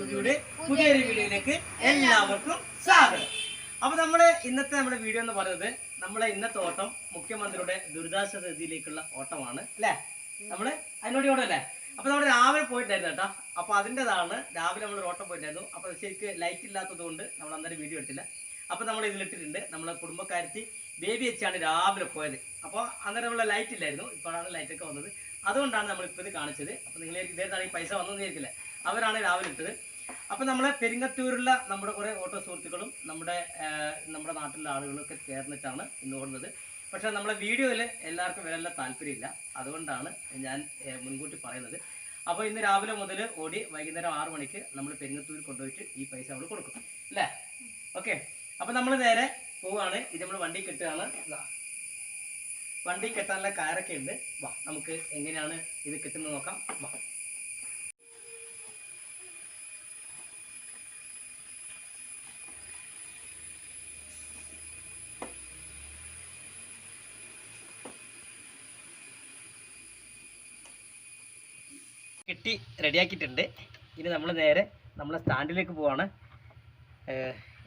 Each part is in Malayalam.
സ്റ്റുഡിയോയുടെ പുതിയൊരു വീഡിയോയിലേക്ക് എല്ലാവർക്കും സ്വാഗതം. അപ്പൊ നമ്മൾ ഇന്നത്തെ നമ്മുടെ വീഡിയോ എന്ന് പറയുന്നത് നമ്മളെ ഇന്നത്തെ ഓട്ടം മുഖ്യമന്ത്രിയുടെ ദുരിതാശ്വാസ നിധിയിലേക്കുള്ള ഓട്ടമാണ് അല്ലേ? നമ്മൾ അതിനോട് ഓടല്ലേ അപ്പൊ നമ്മൾ രാവിലെ പോയിട്ടായിരുന്നു കേട്ടോ. അപ്പൊ അതിന്റെതാണ് രാവിലെ നമ്മൾ ഓട്ടം പോയിട്ടായിരുന്നു അപ്പൊ ശരിക്ക് ലൈറ്റ് ഇല്ലാത്തത് കൊണ്ട് നമ്മൾ അന്നേരം വീഡിയോ എടുത്തില്ല. അപ്പൊ നമ്മൾ ഇതിലിട്ടിട്ടുണ്ട് നമ്മളെ കുടുംബക്കാരത്തി ബേബി വെച്ചാണ് രാവിലെ പോയത്. അപ്പോൾ അന്നേരം നമ്മളെ ലൈറ്റ് ഇല്ലായിരുന്നു. ഇപ്പോഴാണ് ലൈറ്റ് ഒക്കെ വന്നത്. അതുകൊണ്ടാണ് നമ്മൾ ഇപ്പോൾ ഇത് കാണിച്ചത്. അപ്പോൾ നിങ്ങൾ ഇതേതാണ് ഈ പൈസ വന്നതെന്ന് വിചാരിക്കില്ല? അവരാണ് രാവിലെ ഇട്ടത്. അപ്പോൾ നമ്മളെ പെരിങ്ങത്തൂരുള്ള നമ്മുടെ കുറേ ഓട്ടോ സുഹൃത്തുക്കളും നമ്മുടെ നമ്മുടെ നാട്ടിലുള്ള ആളുകളൊക്കെ ചേർന്നിട്ടാണ് ഇന്ന് ഓടുന്നത്. പക്ഷെ നമ്മളെ വീഡിയോയിൽ എല്ലാവർക്കും വരല്ല താല്പര്യമില്ല. അതുകൊണ്ടാണ് ഞാൻ മുൻകൂട്ടി പറയുന്നത്. അപ്പോൾ ഇന്ന് രാവിലെ മുതൽ ഓടി വൈകുന്നേരം ആറ് മണിക്ക് നമ്മൾ പെരിങ്ങത്തൂർ കൊണ്ടുപോയിട്ട് ഈ പൈസ നമ്മൾ കൊടുക്കും. അല്ലേ? ഓക്കെ. അപ്പോൾ നമ്മൾ നേരെ പോവാണ്. ഇത് നമ്മൾ വണ്ടി കെട്ടുകയാണ്. വണ്ടി കെട്ടാനുള്ള കാരൊക്കെ ഉണ്ട്. വാ നമുക്ക് എങ്ങനെയാണ് ഇത് കിട്ടുന്നത് നോക്കാം. വാ. കെട്ടി റെഡിയാക്കിയിട്ടുണ്ട്. ഇനി നമ്മൾ നേരെ നമ്മളെ സ്റ്റാൻഡിലേക്ക് പോവാണ്.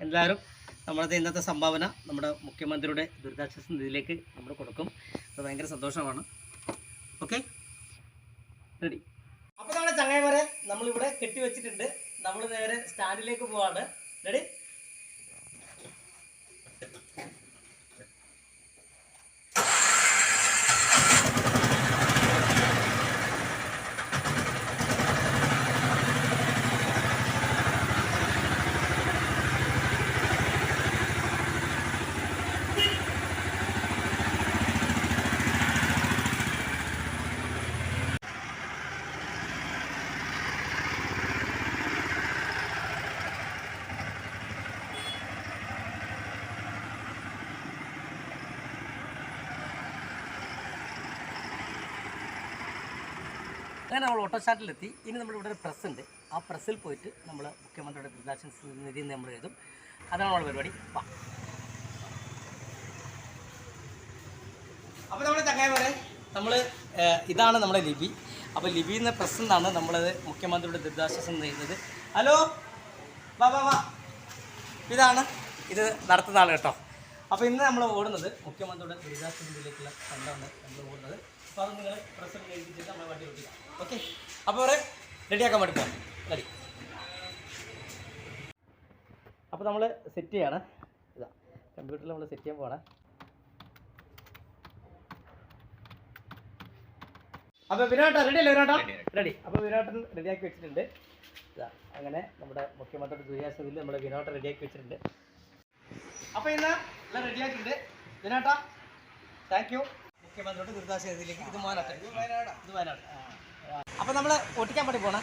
എല്ലാവരും നമ്മളത് ഇന്നത്തെ സംഭാവന നമ്മുടെ മുഖ്യമന്ത്രിയുടെ ദുരിതാശ്വാസ നിധിയിലേക്ക് നമ്മൾ കൊടുക്കും. അത് ഭയങ്കര സന്തോഷമാണ്. ഓക്കെ? റെഡി. അപ്പോൾ നമ്മുടെ ചങ്ങായിമാരെ നമ്മളിവിടെ കെട്ടി വെച്ചിട്ടുണ്ട് നമ്മൾ നേരെ സ്റ്റാൻഡിലേക്ക് പോവാണ്. റെഡി? അങ്ങനെ നമ്മൾ ഓട്ടോ സ്റ്റാൻഡിലെത്തി ഇനി നമ്മളിവിടെ ഒരു പ്രസ് ഉണ്ട്. ആ പ്രസ്സിൽ പോയിട്ട് നമ്മൾ മുഖ്യമന്ത്രിയുടെ ദുരിതാശ്വാസ നിധി എന്ന് നമ്മൾ എഴുതും. അതാണ് നമ്മുടെ പരിപാടി. വാ. അപ്പോൾ നമ്മുടെ ചങ്ങായിമാരെ നമ്മൾ ഇതാണ് നമ്മുടെ ലിപി. അപ്പോൾ ലിപി എന്ന പ്രസ് എന്നാണ് നമ്മളത് മുഖ്യമന്ത്രിയുടെ ദുരിതാശ്വാസം ചെയ്യുന്നത് ഹലോ? വാ വാ വാ. ഇതാണ്. ഇത് നടത്തുന്ന ആൾ കേട്ടോ. അപ്പോൾ ഇന്ന് നമ്മൾ ഓടുന്നത് മുഖ്യമന്ത്രിയുടെ ദുരിതാശ്വാസ നിധിയിലേക്കുള്ള ഫണ്ടാണ് നമ്മൾ ഓടുന്നത്. അപ്പോൾ അത് നിങ്ങൾ പ്രസ് എഴുതിച്ചിട്ട് നമ്മൾ വണ്ടി ഓക്കെ അപ്പോൾ അവരെ റെഡിയാക്കാൻ വേണ്ടി പോകാം റെഡി അപ്പോൾ നമ്മൾ സെറ്റ് ചെയ്യാണ്. ഇതാ കമ്പ്യൂട്ടറിൽ നമ്മൾ സെറ്റ് ചെയ്യാൻ പോകണം അപ്പോൾ വിരാട്ട റെഡി അല്ലേ വിരാട്ട? റെഡി അപ്പോൾ വിരാട്ടൻ റെഡിയാക്കി വെച്ചിട്ടുണ്ട്. ഇതാ അങ്ങനെ നമ്മുടെ മുഖ്യമന്ത്രിയുടെ ദുരിതാശ്വാസത്തിൽ നമ്മുടെ വിനോട്ട റെഡിയാക്കി വെച്ചിട്ടുണ്ട്. അപ്പോൾ ഇന്ന് എല്ലാം റെഡിയാക്കിയിട്ടുണ്ട് വിനോട്ട താങ്ക് യു മുഖ്യമന്ത്രിയുടെ ദുരിതാശ്വാസത്തിലേക്ക് ഇത് മോനാട്ടെ ഇത് വയനാട്. അപ്പോൾ നമ്മൾ ഒട്ടിക്കാൻ പറ്റി പോണേ.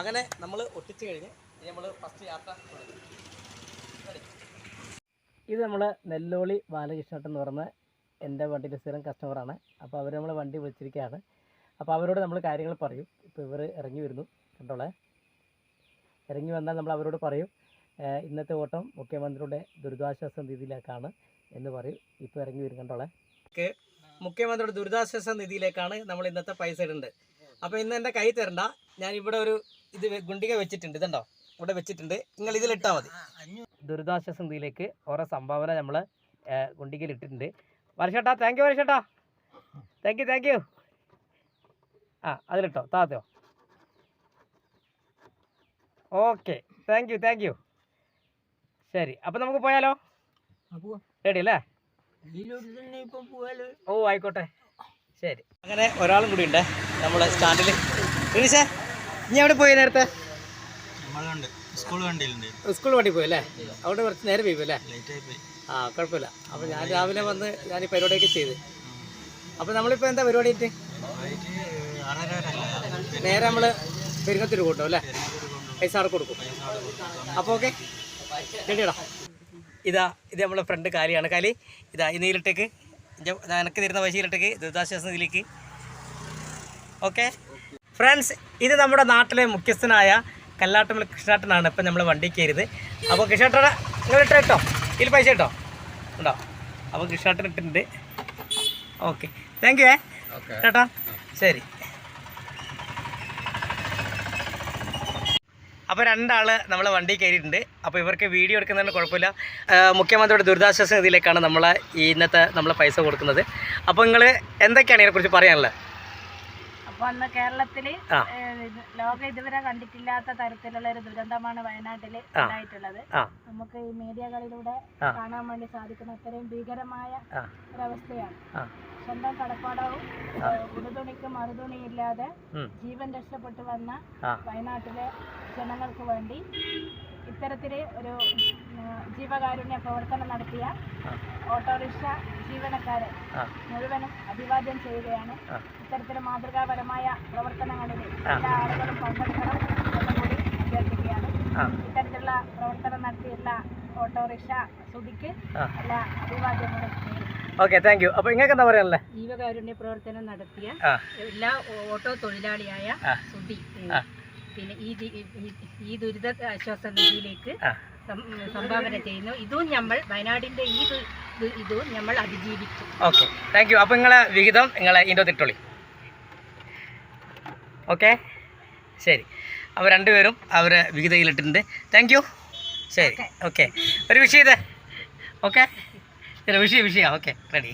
അങ്ങനെ നമ്മൾ ഒട്ടിച്ച് കഴിഞ്ഞ് നമ്മൾ ഫസ്റ്റ് യാത്ര തുടങ്ങി. ഇത് നമ്മൾ നെല്ലോളി ബാലകൃഷ്ണട്ടൻ എന്ന് പറഞ്ഞ എന്റെ വണ്ടിയുടെ സ്ഥിരം കസ്റ്റമറാണ് അപ്പോൾ അവർ നമ്മൾ വണ്ടി വിളിച്ചിരിക്കുകയാണ്. അപ്പോൾ അവരോട് നമ്മൾ കാര്യങ്ങൾ പറയും. ഇപ്പോൾ ഇവർ ഇറങ്ങി വരുന്നു. കണ്ടോളെ? ഇറങ്ങി വന്നാൽ നമ്മൾ അവരോട് പറയും. ഇന്നത്തെ ഓട്ടം മുഖ്യമന്ത്രിയുടെ ദുരിതാശ്വാസ നിധിയിലേക്കാണ് എന്ന് പറയും. ഇപ്പോൾ ഇറങ്ങി വരും. കണ്ടോളെ? മുഖ്യമന്ത്രിയുടെ ദുരിതാശ്വാസ നിധിയിലേക്കാണ് നമ്മൾ ഇന്നത്തെ പൈസ ഇടുന്നത് അപ്പോൾ ഇന്ന് എന്റെ കൈ തരണ്ട. ഞാൻ ഇവിടെ ഒരു ഇത് ഗുണ്ടിക വെച്ചിട്ടുണ്ട്. ഇതുണ്ടോ? ഇവിടെ വെച്ചിട്ടുണ്ട്. നിങ്ങൾ ഇതിലിട്ടാൽ മതി. ദുരിതാശ്വാസ നിധിയിലേക്ക് ഓരോ സംഭാവന നമ്മൾ ഗുണ്ടികയിൽ ഇട്ടിട്ടുണ്ട്. വർഷേട്ടാ താങ്ക് യു വർഷേട്ടാ താങ്ക് യു താങ്ക് യു ആ അതിലിട്ടോ. താത്തയോ okay thank you thank you ശരി. അപ്പം നമുക്ക് പോയാലോ? റെഡി അല്ലേ? ഓ ആയിക്കോട്ടെ. ശരി. അങ്ങനെ ഒരാളും കൂടി ഉണ്ട്. നമ്മുടെ സ്റ്റാൻഡിൽ നീ അവിടെ പോയി നേരത്തെ? സ്കൂൾ വണ്ടി പോയി അല്ലേ? അവിടെ കുറച്ച് നേരം പോയി അല്ലേ? ആ കുഴപ്പമില്ല. അപ്പോൾ ഞാൻ രാവിലെ വന്ന് ഞാൻ ഈ പരിപാടിയൊക്കെ ചെയ്ത്. അപ്പോൾ നമ്മളിപ്പോൾ എന്താ പരിപാടി നേരെ നമ്മൾ പെരുങ്ങത്തിരി കൂട്ടും അല്ലേ? പൈസ അവിടെ കൊടുക്കും. അപ്പോൾ ഓക്കെ. റെഡിയടാ. ഇതാ ഇത് നമ്മളെ ഫ്രണ്ട് കാലിയാണ്. കാലി ഇതാ ഈ നീലിട്ടേക്ക്. എനിക്ക് തരുന്ന പൈസ ഇരട്ടേക്ക് ദുരിതാശ്വാസ നിധിയിലേക്ക്. ഓക്കെ. ഫ്രണ്ട്സ് ഇത് നമ്മുടെ നാട്ടിലെ മുഖ്യസ്ഥനായ കല്ലാട്ടമൽ കൃഷ്ണാട്ടനാണ് ഇപ്പം നമ്മൾ വണ്ടി കയറിയത്. അപ്പോൾ കൃഷ്ണാട്ടനെ നിങ്ങൾ ഇട്ടോ കേട്ടോ. ഇതിൽ പൈസ കേട്ടോ ഉണ്ടോ? അപ്പോൾ കൃഷ്ണാട്ടൻ ഇട്ടിട്ടുണ്ട്. ഓക്കെ. താങ്ക് യു ഏ. ചേട്ടാ ശരി. അപ്പോൾ രണ്ടാൾ നമ്മൾ വണ്ടി കയറിയിട്ടുണ്ട്. അപ്പോൾ ഇവർക്ക് വീഡിയോ എടുക്കുന്നതിന് കുഴപ്പമില്ല. മുഖ്യമന്ത്രിയുടെ ദുരിതാശ്വാസ നിധിയിലേക്കാണ് നമ്മളെ ഇന്നത്തെ നമ്മൾ പൈസ കൊടുക്കുന്നത്. അപ്പോൾ നിങ്ങൾ എന്തൊക്കെയാണ് ഇതിനെക്കുറിച്ച് പറയാനുള്ളത്? അന്ന് കേരളത്തിൽ ലോകം ഇതുവരെ കണ്ടിട്ടില്ലാത്ത തരത്തിലുള്ള ഒരു ദുരന്തമാണ് വയനാട്ടിൽ ഉണ്ടായിട്ടുള്ളത്. നമുക്ക് ഈ മീഡിയകളിലൂടെ കാണാൻ വേണ്ടി സാധിക്കുന്ന അത്രയും ഭീകരമായ ഒരവസ്ഥയാണ്. സ്വന്തം കടപ്പാടവും ഉടുതുണിക്ക് മറുതുണിയില്ലാതെ. ജീവൻ രക്ഷപ്പെട്ടു വന്ന വയനാട്ടിലെ ജനങ്ങൾക്ക് വേണ്ടി ഇത്തരത്തിൽ ഒരു ജീവകാരുണ്യ പ്രവർത്തനം നടത്തിയ ഓട്ടോറിക്ഷ ജീവനക്കാരെ മുഴുവനും അഭിവാദ്യം ചെയ്യുകയാണ്. ഇത്തരത്തിൽ മാതൃകാപരമായ പ്രവർത്തനങ്ങളിൽ എല്ലാ ആളുകളും പങ്കെടുക്കണം എന്നുകൂടി അഭ്യർത്ഥിക്കുകയാണ്. ഇത്തരത്തിലുള്ള പ്രവർത്തനം നടത്തിയുള്ള ഓട്ടോറിക്ഷ സുധിക്ക് എല്ലാ അഭിവാദ്യങ്ങളും. ഓക്കെ താങ്ക് യു അപ്പൊ നിങ്ങൾക്ക് എന്താ പറയാനുള്ളത് ജീവകാരുണ്യ പ്രവർത്തനം നടത്തിയ എല്ലാ ഓട്ടോ തൊഴിലാളിയായ. സുധി പിന്നെ ഈ ഈ- ദുരിത ആശ്വാസ നിധിയിലേക്ക് സംഭാവന ചെയ്യുന്നു. ഇതും നമ്മൾ വയനാടിന്റെ ഈ ഇതും നമ്മൾ അതിജീവിക്കും ഓക്കെ. താങ്ക് യു അപ്പോൾ നിങ്ങളെ വിഹിതം നിങ്ങളെ ഇൻഡോ തിട്ടോളി. ഓക്കെ? ശരി. അപ്പോൾ രണ്ടുപേരും അവരെ വിഹിതയിലിട്ടിട്ടുണ്ട്. താങ്ക് യു ശരി. ഓക്കെ. ഒരു വിഷയം ഇത്. ഓക്കെ? ശരി വിഷയം വിഷയം. ഓക്കെ. റെഡി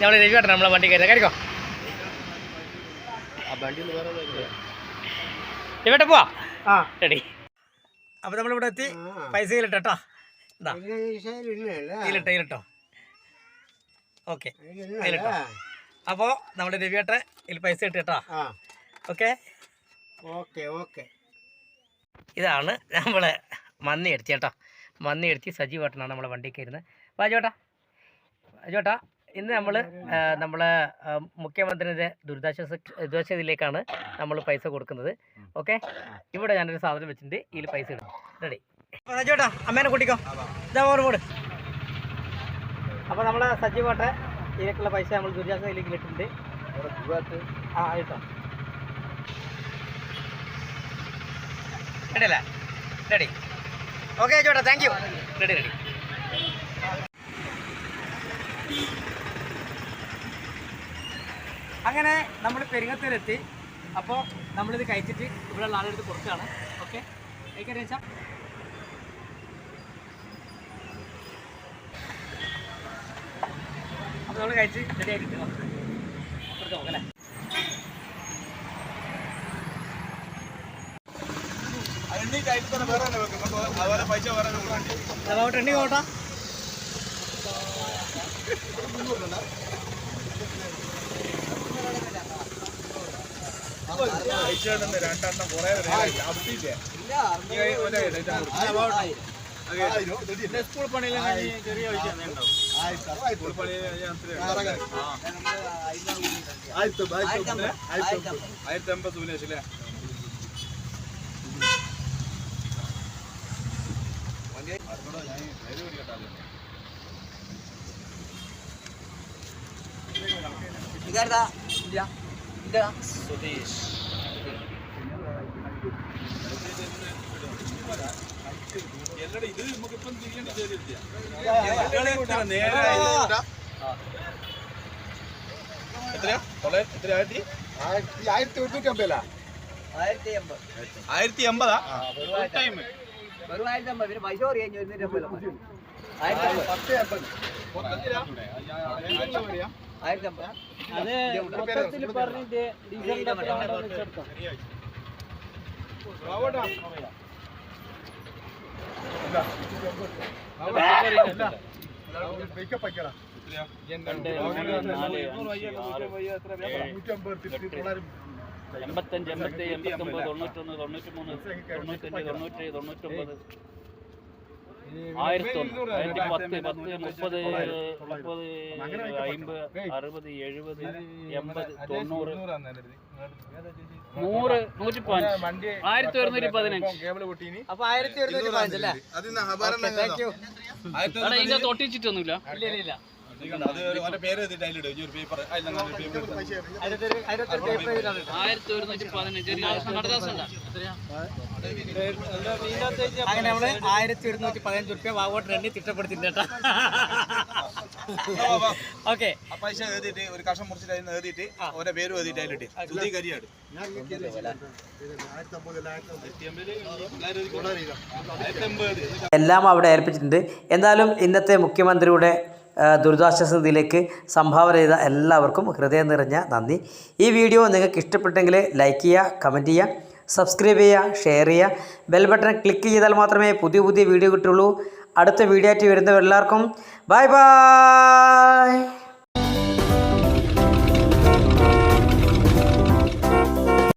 ഞങ്ങൾ രവി കേട്ടോ നമ്മളെ വണ്ടി കയറി കയറിക്കോ? ഇവിടെ പോവാ? ആ. റെഡി അപ്പോൾ നമ്മളിവിടെ എത്തി. പൈസ ഇതാ. ഇതിലിട്ടോ ഇതിലിട്ടോ ഓക്കെ. അതിലിട്ടോ അപ്പോൾ നമ്മുടെ രവിയേട്ടെ ഇതിൽ പൈസ ഇട്ട് കേട്ടോ ഓക്കെ. Okay okay. ഇതാണ് നമ്മളെ മന്നി എടുത്തി കേട്ടോ. മന്നി എടുത്തി സജീവേട്ടനാണ് നമ്മളെ വണ്ടിക്ക് ഇരുന്ന് വാജോട്ടാ വാജോട്ടാ ഇന്ന് നമ്മൾ നമ്മളെ മുഖ്യമന്ത്രിയുടെ ദുരിതാശ്വാസ ദുരിതാശ്വാസ ഇതിലേക്കാണ് നമ്മൾ പൈസ കൊടുക്കുന്നത്. ഓക്കെ? ഇവിടെ ഞാനൊരു സാധനം വെച്ചിട്ടുണ്ട്. ഇതിൽ പൈസ ഇടും. റെഡി. സജീവേട്ടാ അമ്മേനെ കൂട്ടിക്കോ. ഇതാ ഓർമ്മ കൂട് അപ്പോൾ നമ്മളെ സജീവട്ടെ ഇതിലേക്കുള്ള പൈസ നമ്മൾ ദുരിതാശ്വാസ ഇതിലേക്ക് ഇട്ടിട്ടുണ്ട് ആ കേട്ടോ റെഡി അല്ലേ റെഡി. ഓക്കെ ചേട്ടാ താങ്ക് യു. Ready ready. അങ്ങനെ നമ്മൾ പെരുങ്ങത്തിലെത്തി അപ്പോൾ നമ്മളിത് കഴിച്ചിട്ട് ഇവിടെയുള്ള ആളെടുത്ത് കൊടുക്കുകയാണ്. ഓക്കെ കഴിക്കാൻ വെച്ചാൽ അപ്പോൾ നമ്മൾ കഴിച്ച് റെഡി ആയിട്ട് കൊടുത്ത് നോക്കാം അല്ലേ? എണ്ണി കോട്ടാ സ്കൂൾ പണിയിലെങ്കിൽ ചെറിയ ആയിരത്തി അമ്പത്. സുനേഷ് അല്ലേ ഇത് നമുക്കിപ്പം ചെയ്യേണ്ട ചോദ്യം നേരെ എത്രയാ തൊള്ളായിരത്തി എത്ര ആയിരത്തി ആയിരത്തി ഒരുന്നൂറ്റി അമ്പതിലാ ആയിരത്തി എൺപതാ ടൈം അത് മൊത്തത്തിൽ പറഞ്ഞിട്ട് ഡീസലിന്റെ മേക്കപ്പ് ആക്കിയടാ രണ്ട് മൂന്ന് നാല് അഞ്ച് എൺപത്തഞ്ച് എൺപത്തി എൺപത്തൊമ്പത് തൊണ്ണൂറ്റൊന്ന് തൊണ്ണൂറ്റി മൂന്ന് തൊണ്ണൂറ്റഞ്ച് തൊണ്ണൂറ്റേഴ് തൊണ്ണൂറ്റൊമ്പത്. ആയിരത്തി ഒന്ന് ആയിരത്തി പത്ത് പത്ത് മുപ്പത് മുപ്പത് അമ്പത്. അറുപത് എഴുപത് എൺപത് തൊണ്ണൂറ്. നൂറ് നൂറ്റി പതിനഞ്ച്. ആയിരത്തി ഒരുന്നൂറ്റി പതിനഞ്ച്. അപ്പൊ ആയിരത്തി ഒരുന്നൂറ്റി ഇതിന്റെ തൊട്ടിച്ചിട്ടൊന്നുമില്ല ഇല്ല ഇല്ല. എഴുതിട്ട് ആയിരത്തി ഒരുന്നൂറ്റി പതിനഞ്ച്. അങ്ങനെ നമ്മൾ ആയിരത്തി ഒരുന്നൂറ്റി പതിനഞ്ച് റുപ്യ വാവോട്ട് എണ്ണി തിട്ടപ്പെടുത്തിട്ടാ ഓക്കെ. ആ പൈസ എഴുതിയിട്ട് ഒരു കഷം മുറിച്ചിട്ട് അതിന് എഴുതിയിട്ട് ഓരോ പേരും എഴുതിയിട്ട് അതിലിട്ട് ആയിരത്തി അമ്പത്. എല്ലാം അവിടെ ഏൽപ്പിച്ചിട്ടുണ്ട്. എന്തായാലും ഇന്നത്തെ മുഖ്യമന്ത്രിയുടെ ദുരിതാശ്വാസ നിധിയിലേക്ക് സംഭാവന ചെയ്ത എല്ലാവർക്കും ഹൃദയം നിറഞ്ഞ നന്ദി. ഈ വീഡിയോ നിങ്ങൾക്ക് ഇഷ്ടപ്പെട്ടെങ്കിൽ ലൈക്ക് ചെയ്യുക കമന്റ് ചെയ്യുക സബ്സ്ക്രൈബ് ചെയ്യുക ഷെയർ ചെയ്യുക. ബെൽ ബട്ടൺ ക്ലിക്ക് ചെയ്താൽ മാത്രമേ പുതിയ പുതിയ വീഡിയോ കിട്ടുള്ളൂ അടുത്ത വീഡിയോ ആയിട്ട് വരുന്നവരെല്ലാവർക്കും ബൈ ബൈ.